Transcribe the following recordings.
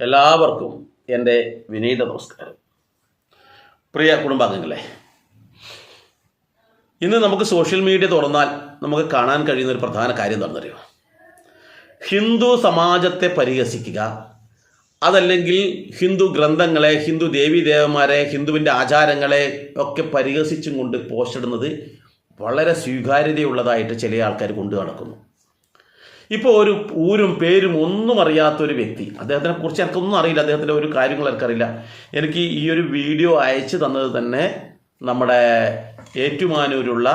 എല്ലാവർക്കും എന്റെ വിനീത നമസ്കാരം. പ്രിയ കുടുംബാംഗങ്ങളെ ഇന്ന് നമുക്ക് സോഷ്യൽ മീഡിയ തുറന്നാൽ നമുക്ക് കാണാൻ കഴിയുന്ന ഒരു പ്രധാന കാര്യം എന്താണെന്നറിയോ? ഹിന്ദു സമാജത്തെ പരിഹസിക്കുക അതല്ലെങ്കിൽ ഹിന്ദു ഗ്രന്ഥങ്ങളെ ഹിന്ദു ദേവീദേവന്മാരെ ഹിന്ദുവിന്റെ ആചാരങ്ങളെ ഒക്കെ പരിഹസിച്ചും കൊണ്ട് പോസ്റ്റിടുന്നത് വളരെ സ്വീകാര്യതയുള്ളതായിട്ട് ചില ആൾക്കാർ കൊണ്ടു നടക്കുന്നു. ഇപ്പോൾ ഒരു ഊരും പേരും ഒന്നും അറിയാത്ത ഒരു വ്യക്തി അദ്ദേഹത്തിനെ കുറിച്ച് എനിക്കൊന്നും അറിയില്ല അദ്ദേഹത്തിന്റെ ഒരു കാര്യങ്ങൾ എനിക്കറിയില്ല. എനിക്ക് ഈ ഒരു വീഡിയോ അയച്ചു തന്നത് തന്നെ നമ്മുടെ ഏറ്റുമാനൂരുള്ള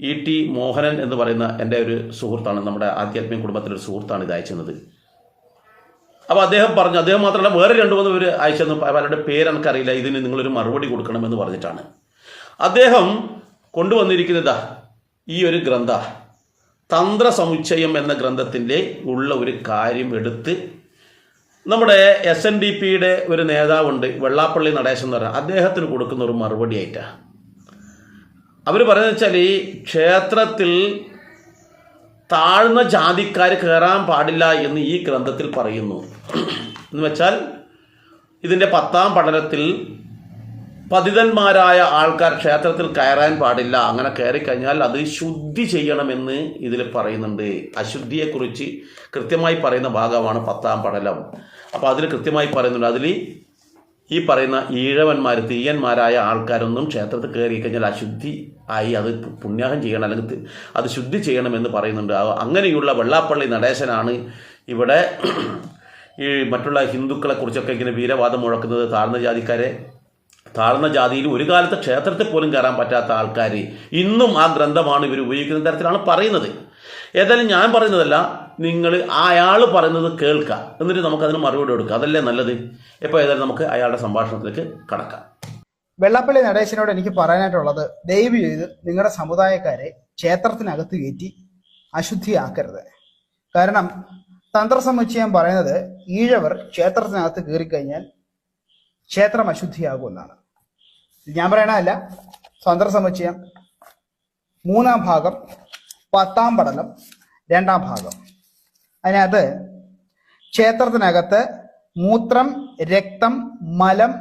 ഇ ടി മോഹനൻ എന്ന് പറയുന്ന എന്റെ ഒരു സുഹൃത്താണ് നമ്മുടെ ആധ്യാത്മിക കുടുംബത്തിലെ ഒരു സുഹൃത്താണ് ഇത് അയച്ചത് അപ്പോൾ അദ്ദേഹം പറഞ്ഞു അദ്ദേഹം മാത്രമല്ല വേറെ രണ്ടു മൂന്ന് പേര് അയച്ചെന്ന് അവരുടെ പേര് എനിക്കറിയില്ല ഇതിന് നിങ്ങളൊരു മറുപടി കൊടുക്കണമെന്ന് പറഞ്ഞിട്ടാണ്. അദ്ദേഹം കൊണ്ടുവന്നിരിക്കുന്നതാ ഈ ഒരു ഗ്രന്ഥ തന്ത്ര സമുച്ചയം എന്ന ഗ്രന്ഥത്തിന്റെ ഉള്ള ഒരു കാര്യം എടുത്ത് നമ്മുടെ എസ് എൻ ഡി പിയുടെ ഒരു നേതാവുണ്ട് വെള്ളാപ്പള്ളി നടേശൻ എന്ന് പറഞ്ഞാൽ അദ്ദേഹത്തിന് കൊടുക്കുന്ന ഒരു മറുപടി ആയിട്ടാണ് അവർ പറയുന്നത് വെച്ചാൽ ഈ ക്ഷേത്രത്തിൽ താഴ്ന്ന ജാതിക്കാർ കയറാൻ പാടില്ല എന്ന് ഈ ഗ്രന്ഥത്തിൽ പറയുന്നു. എന്ന് വെച്ചാൽ ഇതിന്റെ പത്താം പഠനത്തിൽ പതിതന്മാരായ ആൾക്കാർ ക്ഷേത്രത്തിൽ കയറാൻ പാടില്ല. അങ്ങനെ കയറി കഴിഞ്ഞാൽ അത് ശുദ്ധി ചെയ്യണമെന്ന് ഇതിൽ പറയുന്നുണ്ട്. അശുദ്ധിയെക്കുറിച്ച് കൃത്യമായി പറയുന്ന ഭാഗമാണ് പത്താം പടലം. അപ്പോൾ അതിൽ കൃത്യമായി പറയുന്നുണ്ട്. അതിൽ ഈ പറയുന്ന ഈഴവന്മാർ തീയന്മാരായ ആൾക്കാരൊന്നും ക്ഷേത്രത്തിൽ കയറി കഴിഞ്ഞാൽ അശുദ്ധി ആയി അത് പുണ്യാഹം ചെയ്യണം അല്ലെങ്കിൽ അത് ശുദ്ധി ചെയ്യണമെന്ന് പറയുന്നുണ്ട്. അങ്ങനെയുള്ള വെള്ളാപ്പള്ളി നടേശനാണ് ഇവിടെ ഈ മറ്റുള്ള ഹിന്ദുക്കളെ കുറിച്ചൊക്കെ ഇങ്ങനെ വീരവാദം മുഴക്കുന്നത്. താഴ്ന്ന ജാതിക്കാരെ താഴ്ന്ന ജാതിയിൽ ഒരു കാലത്ത് ക്ഷേത്രത്തിൽ പോലും കയറാൻ പറ്റാത്ത ആൾക്കാർ ഇന്നും ആ ഗ്രന്ഥമാണ് ഇവർ ഉപയോഗിക്കുന്ന തരത്തിലാണ് പറയുന്നത്. ഏതായാലും ഞാൻ പറയുന്നതല്ല നിങ്ങൾ അയാൾ പറയുന്നത് കേൾക്കുക എന്നിട്ട് നമുക്ക് നമുക്കതിന് മറുപടി കൊടുക്കുക അതല്ലേ നല്ലത്? ഇപ്പോൾ ഏതായാലും നമുക്ക് അയാളുടെ സംഭാഷണത്തിലേക്ക് കടക്കാം. വെള്ളാപ്പള്ളി നടേശനോട് എനിക്ക് പറയാനായിട്ടുള്ളത് ദയവ് ചെയ്ത് നിങ്ങളുടെ സമുദായക്കാരെ ക്ഷേത്രത്തിനകത്ത് കയറ്റി അശുദ്ധിയാക്കരുത്. കാരണം തന്ത്രസമുച്ചയം പറയുന്നത് ഈഴവർ ക്ഷേത്രത്തിനകത്ത് കയറിക്കഴിഞ്ഞാൽ ക്ഷേത്രം അശുദ്ധിയാകുമെന്നാണ്. ഞാൻ പറയണതല്ല തന്ത്രസമുച്ചയം മൂന്നാം ഭാഗം പത്താം പഠനം രണ്ടാം ഭാഗം. അതിനകത്ത് ക്ഷേത്രത്തിനകത്ത് മൂത്രം രക്തം മലം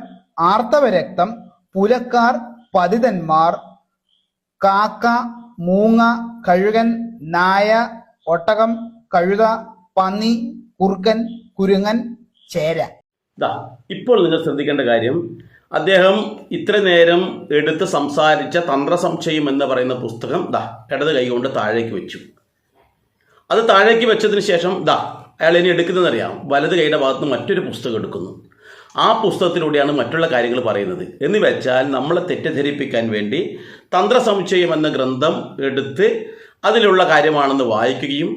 ആർത്തവ രക്തം പുലക്കാർ പതിതന്മാർ കാക്ക മൂങ്ങ കഴുകൻ നായ ഒട്ടകം കഴുത പന്നി കുറുക്കൻ കുരുങ്ങൻ ചേര. ഇപ്പോൾ നിങ്ങൾ ശ്രദ്ധിക്കേണ്ട കാര്യം അദ്ദേഹം ഇത്ര നേരം എടുത്ത് സംസാരിച്ച തന്ത്രസംശയം എന്ന് പറയുന്ന പുസ്തകം ദാ ഇടത് കൈകൊണ്ട് താഴേക്ക് വെച്ചു. അത് താഴേക്ക് വെച്ചതിന് ശേഷം ദാ അയാൾ ഇനി എടുക്കുന്നതെന്നറിയാം വലത് കൈയുടെ ഭാഗത്ത് മറ്റൊരു പുസ്തകം എടുക്കുന്നു. ആ പുസ്തകത്തിലൂടെയാണ് മറ്റുള്ള കാര്യങ്ങൾ പറയുന്നത്. എന്ന് വെച്ചാൽ നമ്മളെ തെറ്റിദ്ധരിപ്പിക്കാൻ വേണ്ടി തന്ത്രസമുച്ചയം എന്ന ഗ്രന്ഥം എടുത്ത് അതിലുള്ള കാര്യമാണെന്ന് വായിക്കുകയും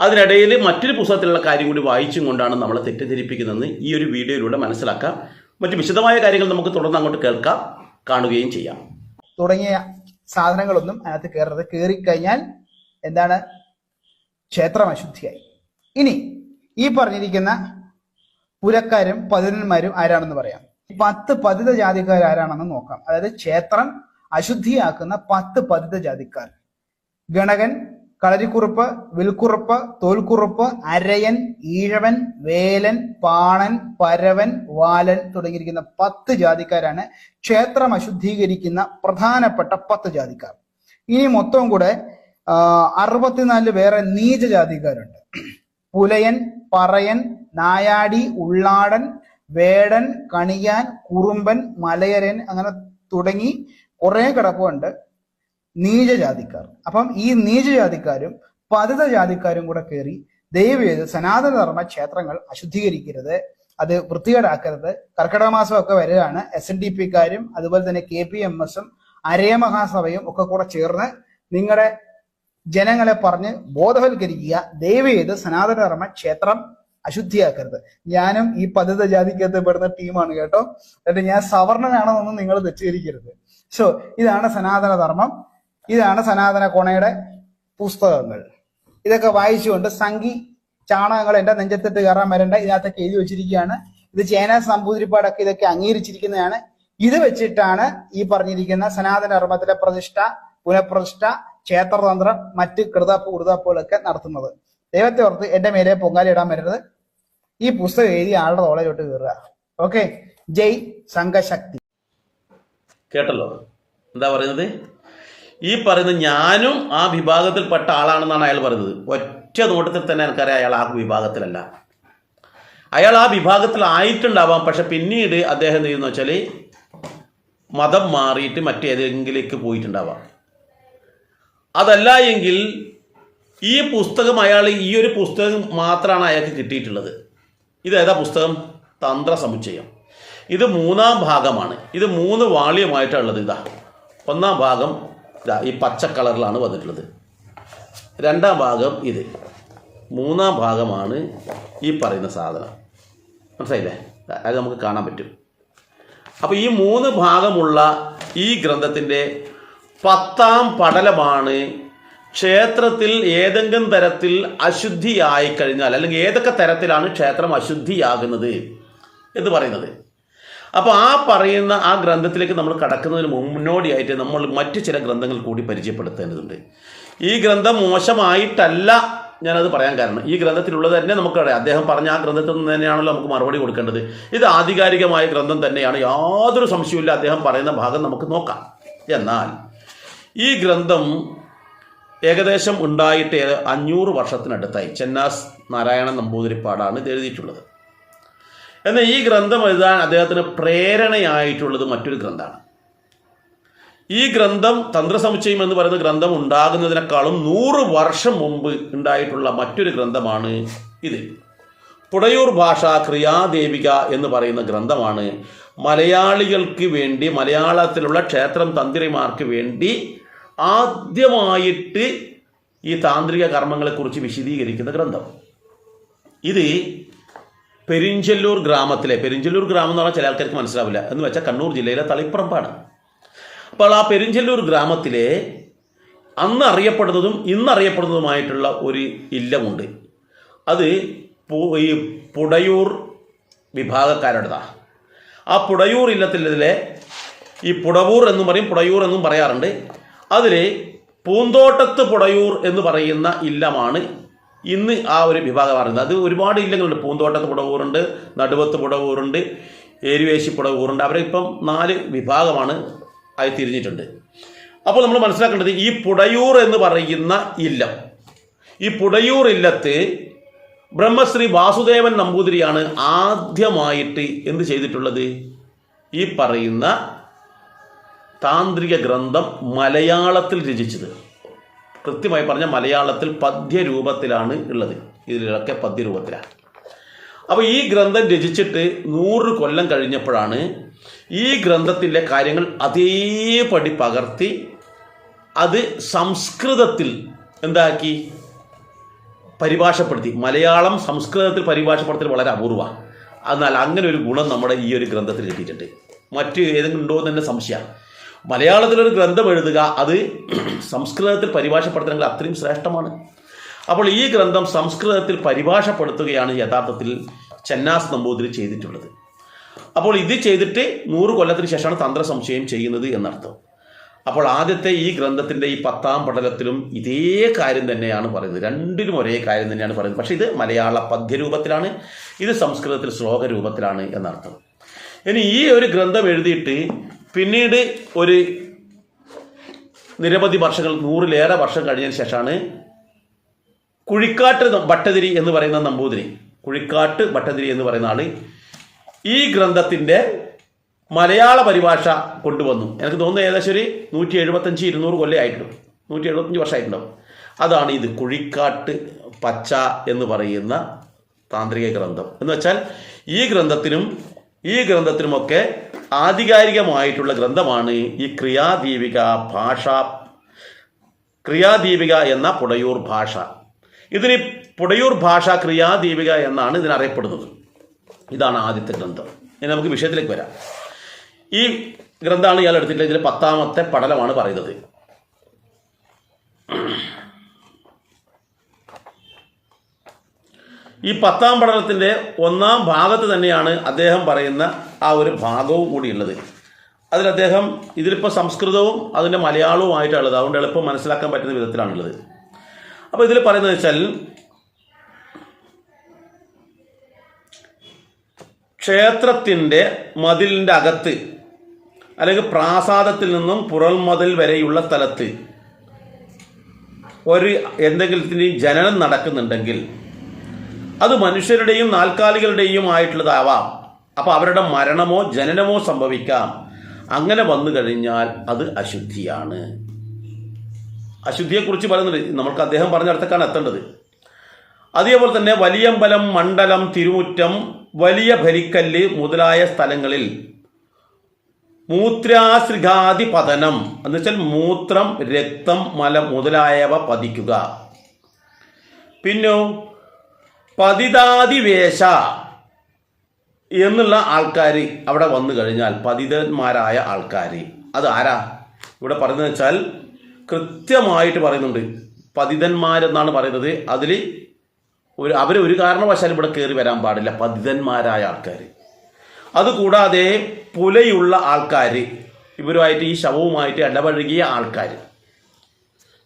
അതിനിടയിൽ മറ്റൊരു പുസ്തകത്തിലുള്ള കാര്യം കൂടി വായിച്ചും കൊണ്ടാണ് നമ്മളെ തെറ്റിദ്ധരിപ്പിക്കുന്നതെന്ന് ഈ ഒരു വീഡിയോയിലൂടെ മനസ്സിലാക്കാം. മറ്റ് വിശദമായ കാര്യങ്ങൾ നമുക്ക് തുടർന്ന് അങ്ങോട്ട് കേൾക്കാം കാണുകയും ചെയ്യാം. തുടങ്ങിയ സാധനങ്ങളൊന്നും അതിനകത്ത് കയറരുത്. കയറിക്കഴിഞ്ഞാൽ എന്താണ്? ക്ഷേത്രം അശുദ്ധിയായി. ഇനി ഈ പറഞ്ഞിരിക്കുന്ന പുരക്കാരും പതിനന്മാരും ആരാണെന്ന് പറയാം. പത്ത് പതിത ജാതിക്കാർ ആരാണെന്ന് നോക്കാം. അതായത് ക്ഷേത്രം അശുദ്ധിയാക്കുന്ന പത്ത് പതിത ജാതിക്കാർ ഗണകൻ കളരിക്കുറുപ്പ് വിൽക്കുറുപ്പ് തോൽക്കുറുപ്പ് അരയൻ ഈഴവൻ വേലൻ പാണൻ പരവൻ വാലൻ തുടങ്ങിയിരിക്കുന്ന പത്ത് ജാതിക്കാരാണ് ക്ഷേത്രം അശുദ്ധീകരിക്കുന്ന പ്രധാനപ്പെട്ട പത്ത് ജാതിക്കാർ. ഇനി മൊത്തം കൂടെ അറുപത്തിനാല് വേറെ നീച ജാതിക്കാരുണ്ട്. പുലയൻ പറയൻ നായാടി ഉള്ളാടൻ വേടൻ കണിയാൻ കുറുമ്പൻ മലയരൻ അങ്ങനെ തുടങ്ങി കുറേ കിടപ്പുണ്ട്. നീചജാതിക്കാർ. അപ്പം ഈ നീചജാതിക്കാരും പതിത ജാതിക്കാരും കൂടെ കയറി ദയവ് ചെയ്ത് സനാതന ധർമ്മ ക്ഷേത്രങ്ങൾ അശുദ്ധീകരിക്കരുത്. അത് വൃത്തികേടാക്കരുത്. കർക്കിടക മാസം ഒക്കെ വരികയാണ് എസ് എൻ ഡി പിക്കാരും അതുപോലെ തന്നെ കെ പി എം എസും അരയ മഹാസഭയും ഒക്കെ കൂടെ ചേർന്ന് നിങ്ങളുടെ ജനങ്ങളെ പറഞ്ഞ് ബോധവൽക്കരിക്കുക. ദയവ് ചെയ്ത് സനാതന ധർമ്മ ക്ഷേത്രം അശുദ്ധിയാക്കരുത്. ഞാനും ഈ പതിത ജാതിക്കകത്ത് പെടുന്ന ടീമാണ് കേട്ടോ. എന്നിട്ട് ഞാൻ സവർണനാണെന്നൊന്നും നിങ്ങൾ തെറ്റിദ്ധരിക്കരുത്. സോ ഇതാണ് സനാതന ധർമ്മം ഇതാണ് സനാതന കോണയുടെ പുസ്തകങ്ങൾ. ഇതൊക്കെ വായിച്ചുകൊണ്ട് സംഘി ചാണകങ്ങൾ എന്റെ നെഞ്ചത്തിട്ട് കയറാൻ വരണ്ട ഇതിനകത്തൊക്കെ എഴുതി വെച്ചിരിക്കുകയാണ്. ഇത് ചേന സമ്പൂതിരിപ്പാടൊക്കെ ഇതൊക്കെ അംഗീകരിച്ചിരിക്കുന്നതാണ്. ഇത് വെച്ചിട്ടാണ് ഈ പറഞ്ഞിരിക്കുന്ന സനാതന ധർമ്മത്തിലെ പ്രതിഷ്ഠ പുനഃപ്രതിഷ്ഠ ക്ഷേത്രതന്ത്രം മറ്റ് കൃതപ്പ് ഉറുതാപ്പുകളൊക്കെ നടത്തുന്നത്. ദൈവത്തെ ഓർത്ത് എന്റെ മേലെ പൊങ്കാല ഇടാൻ വരരുത്. ഈ പുസ്തകം എഴുതി ആളുടെ തോളയിലോട്ട് കയറുക. ഓക്കെ? ജയ് സംഘശക്തി. കേട്ടല്ലോ. എന്താ പറയുന്നത്? ഈ പറയുന്ന ഞാനും ആ വിഭാഗത്തിൽപ്പെട്ട ആളാണെന്നാണ് അയാൾ പറയുന്നത്. ഒറ്റ നോട്ടത്തിൽ തന്നെ എനിക്കറിയാം അയാൾ ആ വിഭാഗത്തിലല്ല. അയാൾ ആ വിഭാഗത്തിലായിട്ടുണ്ടാവാം പക്ഷെ പിന്നീട് അദ്ദേഹം എന്ത് ചെയ്യുന്നു വെച്ചാൽ മതം മാറിയിട്ട് മറ്റേതെങ്കിലേക്ക് പോയിട്ടുണ്ടാവാം. അതല്ല എങ്കിൽ ഈ പുസ്തകം അയാൾ ഈ ഒരു പുസ്തകം മാത്രമാണ് അയാൾക്ക് കിട്ടിയിട്ടുള്ളത്. ഇത് ഏതാ പുസ്തകം? തന്ത്ര സമുച്ചയം. ഇത് മൂന്നാം ഭാഗമാണ്. ഇത് മൂന്ന് വാള്യമായിട്ടുള്ളത് ഇതാ. ഒന്നാം ഭാഗം ഈ പച്ച കളറിലാണ് വന്നിട്ടുള്ളത്. രണ്ടാം ഭാഗം ഇത്. മൂന്നാം ഭാഗമാണ് ഈ പറയുന്ന സാധനം. മനസ്സിലായില്ലേ? അത് നമുക്ക് കാണാൻ പറ്റും. അപ്പോൾ ഈ മൂന്ന് ഭാഗമുള്ള ഈ ഗ്രന്ഥത്തിന്റെ പത്താം പടലമാണ് ക്ഷേത്രത്തിൽ ഏതെങ്കിലും തരത്തിൽ അശുദ്ധിയായി കഴിഞ്ഞാൽ അല്ലെങ്കിൽ ഏതൊക്കെ തരത്തിലാണ് ക്ഷേത്രം അശുദ്ധിയാകുന്നത് എന്ന് പറയുന്നത്. അപ്പോൾ ആ പറയുന്ന ആ ഗ്രന്ഥത്തിലേക്ക് നമ്മൾ കടക്കുന്നതിന് മുന്നോടിയായിട്ട് നമ്മൾ മറ്റു ചില ഗ്രന്ഥങ്ങൾ കൂടി പരിചയപ്പെടുത്തേണ്ടതുണ്ട്. ഈ ഗ്രന്ഥം മോശമായിട്ടല്ല ഞാനത് പറയാൻ കാരണം. ഈ ഗ്രന്ഥത്തിലുള്ളത് തന്നെ നമുക്കറിയാം അദ്ദേഹം പറഞ്ഞ ആ ഗ്രന്ഥത്തിൽ നിന്ന് തന്നെയാണല്ലോ നമുക്ക് മറുപടി കൊടുക്കേണ്ടത്. ഇത് ആധികാരികമായ ഗ്രന്ഥം തന്നെയാണ്. യാതൊരു സംശയവുമില്ല. അദ്ദേഹം പറയുന്ന ഭാഗം നമുക്ക് നോക്കാം. എന്നാൽ ഈ ഗ്രന്ഥം ഏകദേശം ഉണ്ടായിട്ട് അഞ്ഞൂറ് വർഷത്തിനടുത്തായി. ചെന്നാസ് നാരായണ നമ്പൂതിരിപ്പാടാണ് ഇത് എഴുതിയിട്ടുള്ളത്. എന്നാൽ ഈ ഗ്രന്ഥം എഴുതാൻ അദ്ദേഹത്തിന് പ്രേരണയായിട്ടുള്ളത് മറ്റൊരു ഗ്രന്ഥമാണ്. ഈ ഗ്രന്ഥം തന്ത്രസമുച്ചയം എന്ന് പറയുന്ന ഗ്രന്ഥം ഉണ്ടാകുന്നതിനേക്കാളും നൂറ് വർഷം മുമ്പ് ഉണ്ടായിട്ടുള്ള മറ്റൊരു ഗ്രന്ഥമാണ് ഇത്. പുടയൂർ ഭാഷ ക്രിയാദേവിക എന്ന് പറയുന്ന ഗ്രന്ഥമാണ് മലയാളികൾക്ക് വേണ്ടി മലയാളത്തിലുള്ള ക്ഷേത്രം തന്ത്രിമാർക്ക് വേണ്ടി ആദ്യമായിട്ട് ഈ താന്ത്രിക കർമ്മങ്ങളെക്കുറിച്ച് വിശദീകരിക്കുന്ന ഗ്രന്ഥം. ഇത് പെരിഞ്ചല്ലൂർ ഗ്രാമത്തിലെ പെരിഞ്ചല്ലൂർ ഗ്രാമം എന്ന് പറഞ്ഞാൽ ചില ആൾക്കാർക്ക് മനസ്സിലാവില്ല. എന്ന് വെച്ചാൽ കണ്ണൂർ ജില്ലയിലെ തളിപ്പറമ്പാണ്. അപ്പോൾ ആ പെരിഞ്ചല്ലൂർ ഗ്രാമത്തിലെ അന്ന് അറിയപ്പെടുന്നതും ഇന്ന് അറിയപ്പെടുന്നതുമായിട്ടുള്ള ഒരു ഇല്ലമുണ്ട്. അത് ഈ പുടയൂർ വിഭാഗക്കാരുടേതാണ് ആ പുടയൂർ ഇല്ലത്തിലെ ഈ പുടവൂർ എന്നും പറയും പുടയൂർ എന്നും പറയാറുണ്ട്. അതിൽ പൂന്തോട്ടത്ത് പുടയൂർ എന്ന് പറയുന്ന ഇല്ലമാണ് ഇന്ന് ആ ഒരു വിഭാഗം പറയുന്നത് അത് ഒരുപാട് ഇല്ലങ്ങളുണ്ട്. പൂന്തോട്ടത്ത് പുടവൂറുണ്ട് നടുവത്ത് പുടവൂറുണ്ട് ഏരുവേശി പുടവൂറുണ്ട് അവരെ ഇപ്പം നാല് വിഭാഗമാണ് ആയി തിരിഞ്ഞിട്ടുണ്ട്. അപ്പോൾ നമ്മൾ മനസ്സിലാക്കേണ്ടത് ഈ പുടയൂർ എന്ന് പറയുന്ന ഇല്ലം. ഈ പുടയൂർ ഇല്ലത്ത് ബ്രഹ്മശ്രീ വാസുദേവൻ നമ്പൂതിരിയാണ് ആദ്യമായിട്ട് എന്ത് ചെയ്തിട്ടുള്ളത്? ഈ പറയുന്ന താന്ത്രിക ഗ്രന്ഥം മലയാളത്തിൽ രചിച്ചത്. കൃത്യമായി പറഞ്ഞ മലയാളത്തിൽ പദ്യരൂപത്തിലാണ് ഉള്ളത്. ഇതിലൊക്കെ പദ്യരൂപത്തിലാണ്. അപ്പോൾ ഈ ഗ്രന്ഥം രചിച്ചിട്ട് നൂറ് കൊല്ലം കഴിഞ്ഞപ്പോഴാണ് ഈ ഗ്രന്ഥത്തിന്റെ കാര്യങ്ങൾ അതേപടി പകർത്തി അത് സംസ്കൃതത്തിൽ എന്താക്കി? പരിഭാഷപ്പെടുത്തി. മലയാളം സംസ്കൃതത്തിൽ പരിഭാഷപ്പെടുത്തൽ വളരെ അപൂർവമാണ് എന്നാൽ അങ്ങനെ ഒരു ഗുണം നമ്മുടെ ഈ ഒരു ഗ്രന്ഥത്തിൽ കിട്ടിയിട്ടുണ്ട്. മറ്റ് ഏതെങ്കിലും ഉണ്ടോ എന്ന് തന്നെ സംശയമാണ്. മലയാളത്തിലൊരു ഗ്രന്ഥം എഴുതുക അത് സംസ്കൃതത്തിൽ പരിഭാഷപ്പെടുത്തണമെങ്കിൽ അത്രയും ശ്രേഷ്ഠമാണ്. അപ്പോൾ ഈ ഗ്രന്ഥം സംസ്കൃതത്തിൽ പരിഭാഷപ്പെടുത്തുകയാണ് യഥാർത്ഥത്തിൽ ചെന്നാസ് നമ്പൂതിരി ചെയ്തിട്ടുള്ളത്. അപ്പോൾ ഇത് ചെയ്തിട്ട് നൂറ് കൊല്ലത്തിന് ശേഷമാണ് തന്ത്ര സംശയം ചെയ്യുന്നത് എന്നർത്ഥം. അപ്പോൾ ആദ്യത്തെ ഈ ഗ്രന്ഥത്തിന്റെ ഈ പത്താം പടലത്തിലും ഇതേ കാര്യം തന്നെയാണ് പറയുന്നത്. രണ്ടിലും ഒരേ കാര്യം തന്നെയാണ് പറയുന്നത്. പക്ഷേ ഇത് മലയാള പദ്യരൂപത്തിലാണ് ഇത് സംസ്കൃതത്തിൽ ശ്ലോക രൂപത്തിലാണ് എന്നർത്ഥം. ഇനി ഈ ഒരു ഗ്രന്ഥം എഴുതിയിട്ട് പിന്നീട് ഒരു നിരവധി വർഷങ്ങൾ നൂറിലേറെ വർഷം കഴിഞ്ഞതിന് ശേഷമാണ് കുഴിക്കാട്ട് ഭട്ടതിരി എന്ന് പറയുന്ന നമ്പൂതിരി. കുഴിക്കാട്ട് ഭട്ടതിരി എന്ന് പറയുന്ന ആൾ ഈ ഗ്രന്ഥത്തിന്റെ മലയാള പരിഭാഷ കൊണ്ടുവന്നു. എനിക്ക് തോന്നുന്നു ഏകദേശം ഒരു നൂറ്റി എഴുപത്തഞ്ച് ഇരുന്നൂറ് കൊല്ലം ആയിട്ടുണ്ടാവും നൂറ്റി എഴുപത്തഞ്ച് വർഷമായിട്ടുണ്ടാവും. അതാണ് ഇത് കുഴിക്കാട്ട് പച്ച എന്ന് പറയുന്ന താന്ത്രിക ഗ്രന്ഥം. എന്ന് വെച്ചാൽ ഈ ഗ്രന്ഥത്തിനും ഈ ഗ്രന്ഥത്തിനുമൊക്കെ ആധികാരികമായിട്ടുള്ള ഗ്രന്ഥമാണ് ഈ ക്രിയാദീപിക ഭാഷ. ക്രിയാദീപിക എന്ന പുടയൂർ ഭാഷ. ഇതിന് പുടയൂർ ഭാഷ ക്രിയാദീപിക എന്നാണ് ഇതിനറിയപ്പെടുന്നത് ഇതാണ് ആദ്യത്തെ ഗ്രന്ഥം. ഇനി നമുക്ക് വിഷയത്തിലേക്ക് വരാം. ഈ ഗ്രന്ഥമാണ് ഇയാൾ എടുത്തിട്ടുള്ളത്. ഇതിൽ പത്താമത്തെ പടലമാണ് പറയുന്നത്. ഈ പത്താം പഠനത്തിന്റെ ഒന്നാം ഭാഗത്ത് തന്നെയാണ് അദ്ദേഹം പറയുന്ന ആ ഒരു ഭാഗവും കൂടിയുള്ളത് അതിൽ അദ്ദേഹം ഇതിലിപ്പോൾ സംസ്കൃതവും അതിന്റെ മലയാളവുമായിട്ടുള്ളത് അതുകൊണ്ട് എളുപ്പം മനസ്സിലാക്കാൻ പറ്റുന്ന വിധത്തിലാണുള്ളത്. അപ്പോൾ ഇതിൽ പറയുന്നത് വെച്ചാൽ ക്ഷേത്രത്തിന്റെ മതിലിന്റെ അകത്ത് അല്ലെങ്കിൽ പ്രാസാദത്തിൽ നിന്നും പുറൽ മതിൽ വരെയുള്ള സ്ഥലത്ത് ഒരു എന്തെങ്കിലും ജനനം നടക്കുന്നുണ്ടെങ്കിൽ അത് മനുഷ്യരുടെയും നാൽക്കാലികളുടെയും ആയിട്ടുള്ളതാവാം. അപ്പോൾ അവരുടെ മരണമോ ജനനമോ സംഭവിക്കാം. അങ്ങനെ വന്നു കഴിഞ്ഞാൽ അത് അശുദ്ധിയാണ്. അശുദ്ധിയെക്കുറിച്ച് പറയുന്നുണ്ട്. നമ്മൾക്ക് അദ്ദേഹം പറഞ്ഞിടത്തേക്കാണ് എത്തേണ്ടത്. അതേപോലെ തന്നെ വലിയമ്പലം മണ്ഡലം തിരുമുറ്റം വലിയ ഭരിക്കല്ല് മുതലായ സ്ഥലങ്ങളിൽ മൂത്രാശ്രിഖാതി പതനം എന്ന് വെച്ചാൽ മൂത്രം രക്തം മലം മുതലായവ പതിക്കുക. പിന്നോ പതിതാതിവേശ എന്നുള്ള ആൾക്കാർ അവിടെ വന്നു കഴിഞ്ഞാൽ പതിതന്മാരായ ആൾക്കാർ അത് ആരാ? ഇവിടെ പറയുന്നത് വെച്ചാൽ കൃത്യമായിട്ട് പറയുന്നുണ്ട്. പതിതന്മാരെന്നാണ് പറയുന്നത്. അതിൽ ഒരു അവർ ഒരു കാരണവശാലും ഇവിടെ കയറി വരാൻ പാടില്ല. പതിതന്മാരായ ആൾക്കാർ അതുകൂടാതെ പുലയുള്ള ആൾക്കാർ ഇവരുമായിട്ട് ഈ ശവവുമായിട്ട് ഇടപഴകിയ ആൾക്കാർ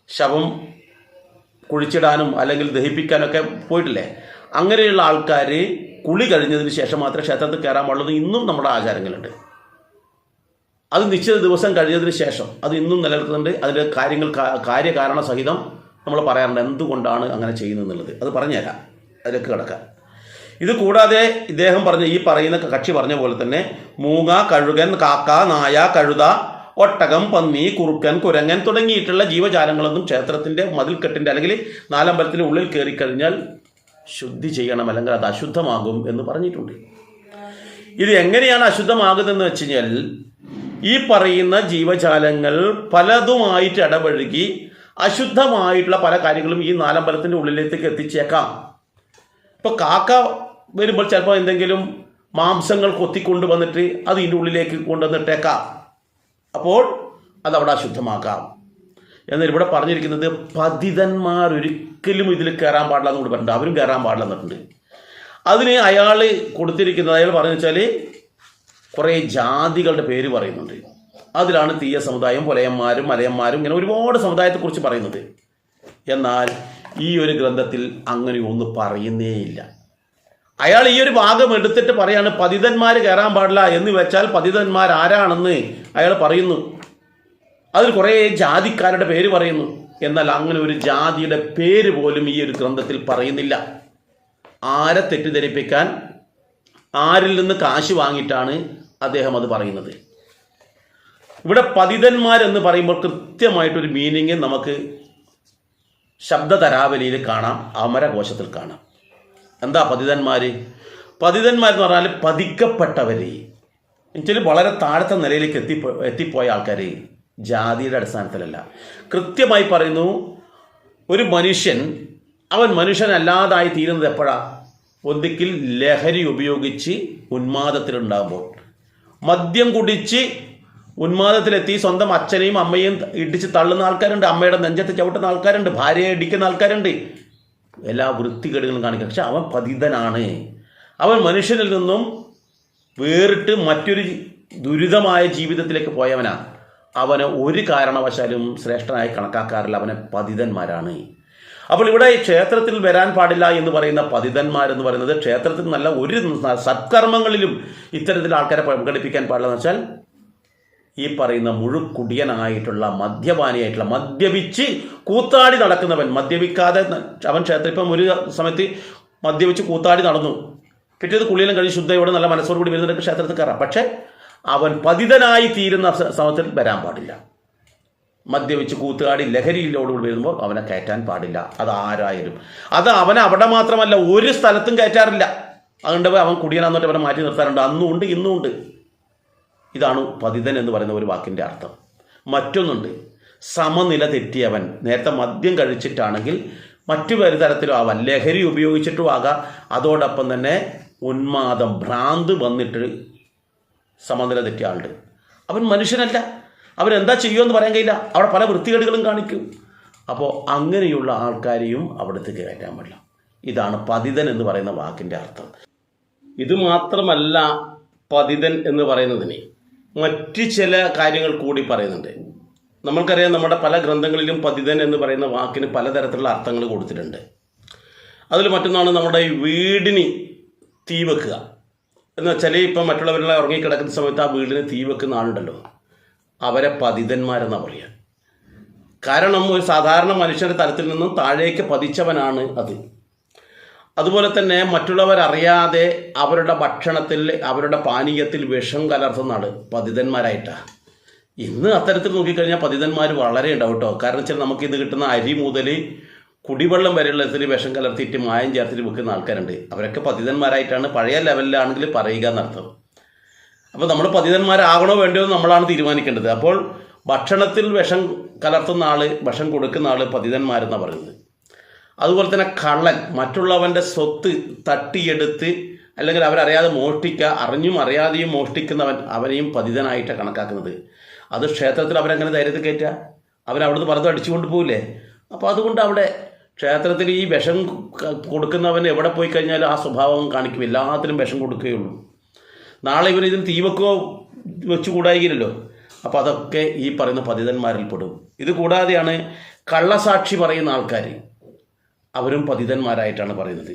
ശവം കുഴിച്ചിടാനും അല്ലെങ്കിൽ ദഹിപ്പിക്കാനൊക്കെ പോയിട്ടില്ലേ? അങ്ങനെയുള്ള ആൾക്കാർ കുളി കഴിഞ്ഞതിന് ശേഷം മാത്രമേ ക്ഷേത്രത്തിൽ കയറാൻ പാടുള്ളൂ ഇന്നും നമ്മുടെ ആചാരങ്ങളുണ്ട്. അത് നിശ്ചിത ദിവസം കഴിഞ്ഞതിന് ശേഷം അത് ഇന്നും നിലനിൽക്കുന്നുണ്ട് അതിന്റെ കാര്യങ്ങൾ കാര്യകാരണ സഹിതം നമ്മൾ പറയാറുണ്ട് എന്തുകൊണ്ടാണ് അങ്ങനെ ചെയ്യുന്നത് എന്നുള്ളത് അത് പറഞ്ഞുതരാം. അതിലേക്ക് കിടക്കാം. ഇത് കൂടാതെ ഇദ്ദേഹം പറഞ്ഞ ഈ പറയുന്ന കക്ഷി പറഞ്ഞ പോലെ തന്നെ മൂങ്ങ കഴുകൻ കാക്ക നായ കഴുത ഒട്ടകം പന്നി കുറുക്കൻ കുരങ്ങൻ തുടങ്ങിയിട്ടുള്ള ജീവജാലങ്ങളൊന്നും ക്ഷേത്രത്തിന്റെ മതിൽക്കെട്ടിന്റെ അല്ലെങ്കിൽ നാലമ്പലത്തിന്റെ ഉള്ളിൽ കയറി കഴിഞ്ഞാൽ ശുദ്ധി ചെയ്യണം അല്ലെങ്കിൽ അത് അശുദ്ധമാകും എന്ന് പറഞ്ഞിട്ടുണ്ട്. ഇത് എങ്ങനെയാണ് അശുദ്ധമാകുന്നതെന്ന് വെച്ച് കഴിഞ്ഞാൽ ഈ പറയുന്ന ജീവജാലങ്ങൾ പലതുമായിട്ട് ഇടപഴകി അശുദ്ധമായിട്ടുള്ള പല കാര്യങ്ങളും ഈ നാലമ്പലത്തിന്റെ ഉള്ളിലേക്ക് എത്തിച്ചേക്കാം. ഇപ്പോൾ കാക്ക വരുമ്പോൾ ചിലപ്പോൾ എന്തെങ്കിലും മാംസങ്ങൾ കൊത്തിക്കൊണ്ട് വന്നിട്ട് അത് ഇതിന്റെ ഉള്ളിലേക്ക് കൊണ്ടുവന്നിട്ടേക്കാം. അപ്പോൾ അതവിടെ അശുദ്ധമാക്കാം എന്നാൽ ഇവിടെ പറഞ്ഞിരിക്കുന്നത് പതിതന്മാർ ഒരിക്കലും ഇതിൽ കയറാൻ പാടില്ല എന്ന് കൂടി പറഞ്ഞിട്ടുണ്ട്. അവരും കയറാൻ പാടില്ല എന്നിട്ടുണ്ട് അതിന് അയാൾ കൊടുത്തിരിക്കുന്നത് അയാൾ പറഞ്ഞു വെച്ചാൽ കുറേ ജാതികളുടെ പേര് പറയുന്നുണ്ട്. അതിലാണ് തീയ സമുദായം പുലയന്മാരും മലയന്മാരും ഇങ്ങനെ ഒരുപാട് സമുദായത്തെക്കുറിച്ച് പറയുന്നത്. എന്നാൽ ഈ ഒരു ഗ്രന്ഥത്തിൽ അങ്ങനെ ഒന്നും പറയുന്നേയില്ല അയാൾ ഈ ഒരു ഭാഗം എടുത്തിട്ട് പറയാണ് പതിതന്മാർ കയറാൻ പാടില്ല എന്ന് വെച്ചാൽ പതിതന്മാർ ആരാണെന്ന് അയാൾ പറയുന്നു. അതിൽ കുറേ ജാതിക്കാരുടെ പേര് പറയുന്നു. എന്നാൽ അങ്ങനെ ഒരു ജാതിയുടെ പേര് പോലും ഈ ഒരു ഗ്രന്ഥത്തിൽ പറയുന്നില്ല. ആരെ തെറ്റിദ്ധരിപ്പിക്കാൻ ആരിൽ നിന്ന് കാശ് വാങ്ങിയിട്ടാണ് അദ്ദേഹം അത് പറയുന്നത്. ഇവിടെ പതിതന്മാരെന്ന് പറയുമ്പോൾ കൃത്യമായിട്ടൊരു മീനിങ് നമുക്ക് ശബ്ദതരാവലിയിൽ കാണാം അമരകോശത്തിൽ കാണാം. എന്താ പതിതന്മാർ പതിതന്മാർ എന്ന് പറഞ്ഞാൽ പതിക്കപ്പെട്ടവർ എന്നുവെച്ചാൽ വളരെ താഴത്തെ നിലയിലേക്ക് എത്തി എത്തിപ്പോയ ആൾക്കാർ ജാതിയുടെ അടിസ്ഥാനത്തിലല്ല. കൃത്യമായി പറയുന്നു ഒരു മനുഷ്യൻ അവൻ മനുഷ്യനല്ലാതായി തീരുന്നത് എപ്പോഴാ? ഒന്നിക്കിൽ ലഹരി ഉപയോഗിച്ച് ഉന്മാദത്തിലുണ്ടാകുമ്പോൾ മദ്യം കുടിച്ച് ഉന്മാദത്തിലെത്തി സ്വന്തം അച്ഛനെയും അമ്മയും ഇടിച്ച് തള്ളുന്ന ആൾക്കാരുണ്ട് അമ്മയുടെ നെഞ്ചത്ത് ചവിട്ടുന്ന ആൾക്കാരുണ്ട് ഭാര്യയെ ഇടിക്കുന്ന ആൾക്കാരുണ്ട്. എല്ലാ വൃത്തികേടുകളും കാണിക്കുക. പക്ഷെ അവൻ പതിതനാണ്. അവൻ മനുഷ്യനിൽ നിന്നും വേറിട്ട് മറ്റൊരു ദുരിതമായ ജീവിതത്തിലേക്ക് പോയവനാണ് അവനെ ഒരു കാരണവശാലും ശ്രേഷ്ഠനായി കണക്കാക്കാറില്ല. അവനെ പതിതന്മാരാണ്. അപ്പോൾ ഇവിടെ ക്ഷേത്രത്തിൽ വരാൻ പാടില്ല എന്ന് പറയുന്ന പതിതന്മാരെന്ന് പറയുന്നത് ക്ഷേത്രത്തിൽ നല്ല ഒരു സത്കർമ്മങ്ങളിലും ഇത്തരത്തിൽ ആൾക്കാരെ പങ്കെടുപ്പിക്കാൻ പാടില്ല എന്ന് വെച്ചാൽ ഈ പറയുന്ന മുഴുക്കുടിയനായിട്ടുള്ള മദ്യപാനിയായിട്ടുള്ള മദ്യപിച്ച് കൂത്താടി നടക്കുന്നവൻ മദ്യപിക്കാതെ അവൻ ക്ഷേത്രം ഇപ്പം ഒരു സമയത്ത് മദ്യപിച്ച് കൂത്താടി നടന്നു. പിറ്റേത് കുളിയിലും കഴിഞ്ഞ് ശുദ്ധയോടെ നല്ല മനസ്സോട് കൂടി വരുന്നവർക്ക് ക്ഷേത്രത്തിൽ കയറാം. പക്ഷേ അവൻ പതിതനായി തീരുന്ന സമയത്തിൽ വരാൻ പാടില്ല. മദ്യപിച്ച് കൂത്തുകാടി ലഹരിയിലോടുകൂടി വരുമ്പോൾ അവനെ കയറ്റാൻ പാടില്ല. അത് ആരായാലും. അത് അവനെ അവിടെ മാത്രമല്ല ഒരു സ്ഥലത്തും കയറ്റാറില്ല. അതുകൊണ്ട് അവൻ കുടിയനാന്നിട്ട് അവനെ മാറ്റി നിർത്താറുണ്ട്. അന്നും ഉണ്ട് ഇന്നും ഉണ്ട് ഇതാണ് പതിതൻ എന്ന് പറയുന്ന ഒരു വാക്കിന്റെ അർത്ഥം. മറ്റൊന്നുണ്ട് സമനില തെറ്റിയവൻ. നേരത്തെ മദ്യം കഴിച്ചിട്ടാണെങ്കിൽ മറ്റു പേര് തരത്തിലും ആവാം ലഹരി ഉപയോഗിച്ചിട്ടും ആകാം. അതോടൊപ്പം തന്നെ ഉന്മാദം ഭ്രാന്ത് വന്നിട്ട് സമനില തെറ്റിയ ആളുണ്ട്. അവൻ മനുഷ്യനല്ല. അവരെന്താ ചെയ്യുമെന്ന് പറയാൻ കഴിയില്ല. അവിടെ പല വൃത്തികേടുകളും കാണിക്കും. അപ്പോൾ അങ്ങനെയുള്ള ആൾക്കാരെയും അവിടുത്തെ കയറ്റാൻ പറ്റില്ല ഇതാണ് പതിതൻ എന്ന് പറയുന്ന വാക്കിന്റെ അർത്ഥം. ഇത് മാത്രമല്ല പതിതൻ എന്ന് പറയുന്നതിന്. മറ്റ് ചില കാര്യങ്ങൾ കൂടി പറയുന്നുണ്ട്. നമ്മൾക്കറിയാം നമ്മുടെ പല ഗ്രന്ഥങ്ങളിലും പതിതൻ എന്ന് പറയുന്ന വാക്കിന് പലതരത്തിലുള്ള അർത്ഥങ്ങൾ കൊടുത്തിട്ടുണ്ട്. അതിൽ മറ്റൊന്നാണ് നമ്മുടെ ഈ വീടിന് തീ വെക്കുക. എന്ന് വെച്ചാൽ ഇപ്പം മറ്റുള്ളവരുടെ ഉറങ്ങിക്കിടക്കുന്ന സമയത്ത് ആ വീടിന് തീ വെക്കുന്ന ആളുണ്ടല്ലോ. അവരെ പതിതന്മാരെന്നാണ് പറയുക. കാരണം ഒരു സാധാരണ മനുഷ്യന്റെ തലത്തിൽ നിന്നും താഴേക്ക് പതിച്ചവനാണ് അത്. അതുപോലെ തന്നെ മറ്റുള്ളവരറിയാതെ അവരുടെ ഭക്ഷണത്തിൽ അവരുടെ പാനീയത്തിൽ വിഷം കലർത്തുന്നതാണ് പതിതന്മാരായിട്ടാണ് ഇന്ന് അത്തരത്തിൽ നോക്കിക്കഴിഞ്ഞാൽ പതിതന്മാർ വളരെ ഉണ്ടാവും കേട്ടോ കാരണം വെച്ചാൽ നമുക്കിത് കിട്ടുന്ന അരി മുതൽ കുടിവെള്ളം വരെയുള്ളതിൽ വിഷം കലർത്തിയിട്ട് മായം ചേർത്തിട്ട് വെക്കുന്ന ആൾക്കാരുണ്ട്. അവരൊക്കെ പതിതന്മാരായിട്ടാണ്. പഴയ ലെവലിലാണെങ്കിൽ പറയുക എന്നർത്ഥം. അപ്പോൾ നമ്മൾ പതിതന്മാരാകണോ വേണ്ടോ നമ്മളാണ് തീരുമാനിക്കേണ്ടത്. അപ്പോൾ ഭക്ഷണത്തിൽ വിഷം കലർത്തുന്ന ആൾ വിഷം കൊടുക്കുന്ന ആൾ പതിതന്മാരെന്നാണ് പറയുന്നത്. അതുപോലെ തന്നെ കള്ളൻ മറ്റുള്ളവന്റെ സ്വത്ത് തട്ടിയെടുത്ത് അല്ലെങ്കിൽ അവരറിയാതെ മോഷ്ടിക്കുക അറിഞ്ഞും അറിയാതെയും മോഷ്ടിക്കുന്നവൻ അവനെയും പതിതനായിട്ടാണ് കണക്കാക്കുന്നത്. അത് ക്ഷേത്രത്തിൽ അവരങ്ങനെ ധൈര്യത്തിൽ കയറ്റുക? അവരവിടുന്ന് പറഞ്ഞു അടിച്ചുകൊണ്ട് പോകില്ലേ അപ്പോൾ അതുകൊണ്ട് അവിടെ ക്ഷേത്രത്തിൽ ഈ വിഷം കൊടുക്കുന്നവൻ എവിടെ പോയി കഴിഞ്ഞാലും ആ സ്വഭാവം കാണിക്കും. എല്ലാത്തിനും വിഷം കൊടുക്കുകയുള്ളൂ നാളെ ഇവർ ഇതിന് തീവക്കോ വെച്ചുകൂടായില്ലല്ലോ വെച്ച് അപ്പോൾ അതൊക്കെ ഈ പറയുന്ന പതിതന്മാരിൽ പെടും ഇത് കൂടാതെയാണ് കള്ളസാക്ഷി പറയുന്ന ആൾക്കാർ അവരും പതിതന്മാരായിട്ടാണ് പറയുന്നത്.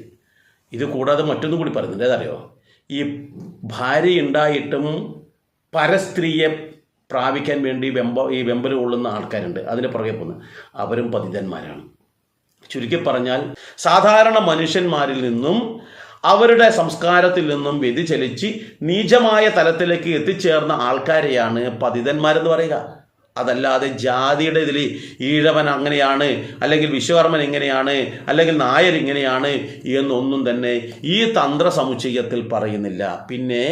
ഇത് കൂടാതെ മറ്റൊന്നും കൂടി പറയുന്നുണ്ട്. ഏതറിയോ? ഈ ഭാര്യ ഉണ്ടായിട്ടും പരസ്ത്രീയെ പ്രാപിക്കാൻ വേണ്ടി വെമ്പ ഈ വെമ്പൽ കൊള്ളുന്ന ആൾക്കാരുണ്ട്. അതിന് പുറകെ പോകുന്നത് അവരും പതിതന്മാരാണ്. ചുരുക്കി പറഞ്ഞാൽ സാധാരണ മനുഷ്യന്മാരിൽ നിന്നും അവരുടെ സംസ്കാരത്തിൽ നിന്നും വ്യതിചലിച്ച് നീചമായ തലത്തിലേക്ക് എത്തിച്ചേർന്ന ആൾക്കാരെയാണ് പതിതന്മാരെന്ന് പറയുക. അതല്ലാതെ ജാതിയുടെ ഇതിൽ ഈഴവൻ അങ്ങനെയാണ് അല്ലെങ്കിൽ വിശ്വകർമ്മൻ ഇങ്ങനെയാണ് അല്ലെങ്കിൽ നായർ ഇങ്ങനെയാണ് എന്നൊന്നും തന്നെ ഈ തന്ത്ര സമുച്ചയത്തിൽ പറയുന്നില്ല. പിന്നെ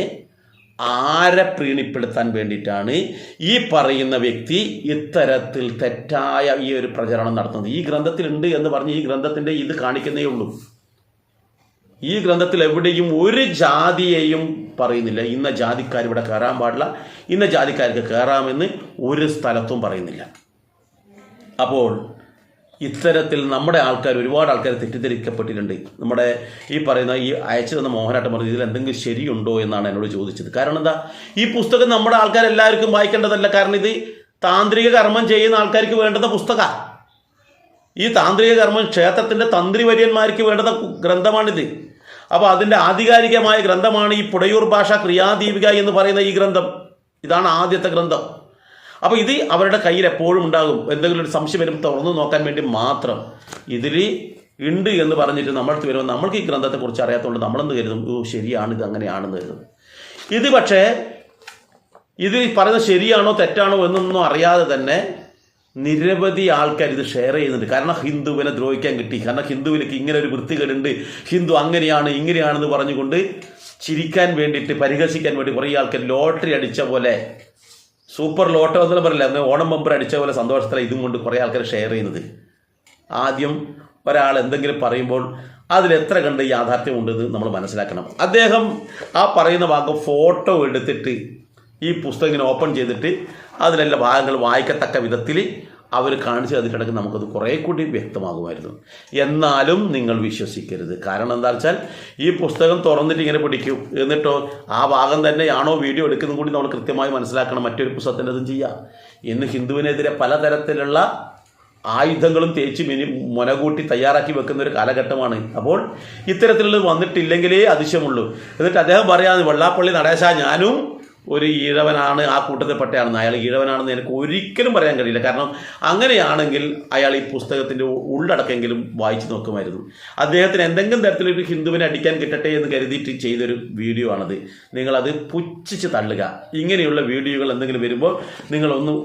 ആരെ പ്രീണിപ്പെടുത്താൻ വേണ്ടിയിട്ടാണ് ഈ പറയുന്ന വ്യക്തി ഇത്തരത്തിൽ തെറ്റായ ഈ ഒരു പ്രചരണം നടത്തുന്നത്. ഈ ഗ്രന്ഥത്തിലുണ്ട് എന്ന് പറഞ്ഞ് ഈ ഗ്രന്ഥത്തിന്റെ ഇത് കാണിക്കുന്നേ ഉള്ളൂ. ഈ ഗ്രന്ഥത്തിൽ എവിടെയും ഒരു ജാതിയെയും പറയുന്നില്ല. ഇന്ന ജാതിക്കാർ ഇവിടെ കയറാൻ പാടില്ല. ഇന്ന ജാതിക്കാർക്ക് കയറാമെന്ന് ഒരു സ്ഥലത്തും പറയുന്നില്ല. അപ്പോൾ ഇത്തരത്തിൽ നമ്മുടെ ആൾക്കാർ ഒരുപാട് ആൾക്കാർ തെറ്റിദ്ധരിക്കപ്പെട്ടിട്ടുണ്ട്. നമ്മുടെ ഈ പറയുന്ന ഈ അയച്ചു തന്ന മോഹനാട്ടം പറഞ്ഞ ഇതിൽ എന്തെങ്കിലും ശരിയുണ്ടോ എന്നാണ് എന്നോട് ചോദിച്ചത്. കാരണം എന്താ? ഈ പുസ്തകം നമ്മുടെ ആൾക്കാർ എല്ലാവർക്കും വായിക്കേണ്ടതല്ല. കാരണം ഇത് താന്ത്രിക കർമ്മം ചെയ്യുന്ന ആൾക്കാർക്ക് വേണ്ടുന്ന പുസ്തകമാണ് ഈ താന്ത്രിക കർമ്മം ക്ഷേത്രത്തിന്റെ തന്ത്രിവര്യന്മാർക്ക് വേണ്ടുന്ന ഗ്രന്ഥമാണിത്. അപ്പോൾ അതിന്റെ ആധികാരികമായ ഗ്രന്ഥമാണ് ഈ പുടയൂർ ഭാഷ ക്രിയാദീപിക എന്ന് പറയുന്ന ഈ ഗ്രന്ഥം. ഇതാണ് ആദ്യത്തെ ഗ്രന്ഥം. അപ്പോൾ ഇത് അവരുടെ കയ്യിൽ എപ്പോഴും ഉണ്ടാകും. എന്തെങ്കിലും ഒരു സംശയം വരുമ്പോൾ തുറന്നു നോക്കാൻ വേണ്ടി മാത്രം. ഇതിൽ ഉണ്ട് എന്ന് പറഞ്ഞിട്ട് നമ്മൾക്ക് വരുമ്പോൾ നമ്മൾക്ക് ഈ ഗ്രന്ഥത്തെക്കുറിച്ച് അറിയാത്തതുകൊണ്ട് നമ്മളെന്ന് കരുതും? ഓ ശരിയാണ് ഇത് അങ്ങനെയാണെന്ന് കരുതും. ഇത് പക്ഷേ ഇത് പറയുന്നത് ശരിയാണോ തെറ്റാണോ എന്നൊന്നും അറിയാതെ തന്നെ നിരവധി ആൾക്കാർ ഇത് ഷെയർ ചെയ്യുന്നുണ്ട്. കാരണം ഹിന്ദുവിനെ ദ്രോഹിക്കാൻ കിട്ടി. കാരണം ഹിന്ദുവിലേക്ക് ഇങ്ങനെ ഒരു വൃത്തികേടുണ്ട്. ഹിന്ദു അങ്ങനെയാണ് ഇങ്ങനെയാണെന്ന് പറഞ്ഞുകൊണ്ട് ചിരിക്കാൻ വേണ്ടിയിട്ട് പരിഹസിക്കാൻ വേണ്ടി കുറേ ആൾക്കാർ ലോട്ടറി അടിച്ച പോലെ സൂപ്പർ ലോട്ടോ എന്നെല്ലാം പറയില്ല. അങ്ങനെ ഓണം ബമ്പർ അടിച്ച പോലെ സന്തോഷത്തിലാണ് ഇതും കൊണ്ട് കുറേ ആൾക്കാർ ഷെയർ ചെയ്യുന്നത്. ആദ്യം ഒരാൾ എന്തെങ്കിലും പറയുമ്പോൾ അതിൽ എത്ര കണ്ട് യാഥാർത്ഥ്യമുണ്ടെന്ന് നമ്മൾ മനസ്സിലാക്കണം. അദ്ദേഹം ആ പറയുന്ന ഭാഗം ഫോട്ടോ എടുത്തിട്ട് ഈ പുസ്തകം ഇങ്ങനെ ഓപ്പൺ ചെയ്തിട്ട് അതിലെല്ലാ ഭാഗങ്ങൾ വായിക്കത്തക്ക വിധത്തിൽ അവർ കാണിച്ച് തന്നിട്ടുണ്ടെങ്കിൽ നമുക്കത് കുറേ കൂടി വ്യക്തമാകുമായിരുന്നു. എന്നാലും നിങ്ങൾ വിശ്വസിക്കരുത്. കാരണം എന്താ വെച്ചാൽ ഈ പുസ്തകം തുറന്നിട്ട് ഇങ്ങനെ പിടിക്കും. എന്നിട്ടോ ആ ഭാഗം തന്നെയാണോ വീഡിയോ എടുക്കുന്നത് കൂടി നമ്മൾ കൃത്യമായി മനസ്സിലാക്കണം. മറ്റൊരു പുസ്തകത്തിന്റെ അതും ചെയ്യാം. ഇന്ന് ഹിന്ദുവിനെതിരെ പലതരത്തിലുള്ള ആയുധങ്ങളും തേച്ച് മിനി മുനകൂട്ടി തയ്യാറാക്കി വെക്കുന്ന ഒരു കാലഘട്ടമാണ്. അപ്പോൾ ഇത്തരത്തിലുള്ളത് വന്നിട്ടില്ലെങ്കിലേ അതിശയമുള്ളൂ. എന്നിട്ട് അദ്ദേഹം പറയാമെന്ന് വെള്ളാപ്പള്ളി നടേശ ഞാനും ഒരു ഈഴവനാണ് ആ കൂട്ടത്തിൽപ്പെട്ടയാണെന്ന് അയാൾ ഈഴവനാണെന്ന് എനിക്ക് ഒരിക്കലും പറയാൻ കഴിയില്ല. കാരണം അങ്ങനെയാണെങ്കിൽ അയാൾ ഈ പുസ്തകത്തിന്റെ ഉള്ളടക്കെങ്കിലും വായിച്ചു നോക്കുമായിരുന്നു. അദ്ദേഹത്തിന് എന്തെങ്കിലും തരത്തിലൊരു ഹിന്ദുവിനെ അടിക്കാൻ കിട്ടട്ടെ എന്ന് കരുതിയിട്ട് ചെയ്തൊരു വീഡിയോ ആണത്. നിങ്ങളത് പുച്ഛിച്ച് തള്ളുക. ഇങ്ങനെയുള്ള വീഡിയോകൾ എന്തെങ്കിലും വരുമ്പോൾ നിങ്ങളൊന്ന്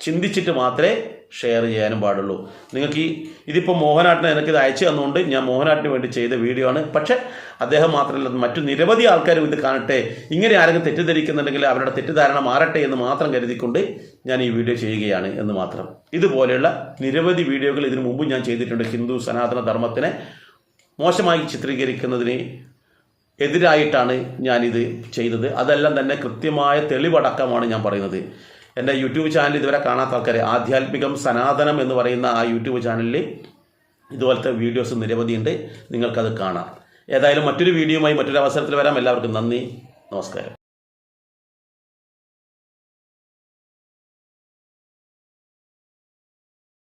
ചിന്തിച്ചിട്ട് മാത്രമേ ഷെയർ ചെയ്യാനും പാടുള്ളൂ. നിങ്ങൾക്ക് ഈ ഇതിപ്പോൾ മോഹനാട്ടിന് എനിക്കിത് അയച്ചു തന്നുകൊണ്ട് ഞാൻ മോഹനാട്ടിന് വേണ്ടി ചെയ്ത വീഡിയോ ആണ്. പക്ഷേ അദ്ദേഹം മാത്രമല്ല മറ്റു നിരവധി ആൾക്കാരും ഇത് കാണട്ടെ. ഇങ്ങനെ ആരെങ്കിലും തെറ്റിദ്ധരിക്കുന്നുണ്ടെങ്കിൽ അവരുടെ തെറ്റിദ്ധാരണ മാറട്ടെ എന്ന് മാത്രം കരുതിക്കൊണ്ട് ഞാൻ ഈ വീഡിയോ ചെയ്യുകയാണ് എന്ന് മാത്രം. ഇതുപോലെയുള്ള നിരവധി വീഡിയോകൾ ഇതിനു മുമ്പ് ഞാൻ ചെയ്തിട്ടുണ്ട്. ഹിന്ദു സനാതന ധർമ്മത്തിനെ മോശമായി ചിത്രീകരിക്കുന്നതിന് എതിരായിട്ടാണ് ഞാനിത് ചെയ്തത്. അതെല്ലാം തന്നെ കൃത്യമായ തെളിവടക്കമാണ് ഞാൻ പറയുന്നത്. എന്റെ യൂട്യൂബ് ചാനൽ ഇതുവരെ കാണാത്ത ആൾക്കാർ ആധ്യാത്മികം സനാതനം എന്ന് പറയുന്ന ആ യൂട്യൂബ് ചാനലിൽ ഇതുപോലത്തെ വീഡിയോസ് നിരവധിയുണ്ട് നിങ്ങൾക്കത് കാണാം. ഏതായാലും മറ്റൊരു വീഡിയോയുമായി മറ്റൊരു അവസരത്തിൽ വരാം. എല്ലാവർക്കും നന്ദി. നമസ്കാരം.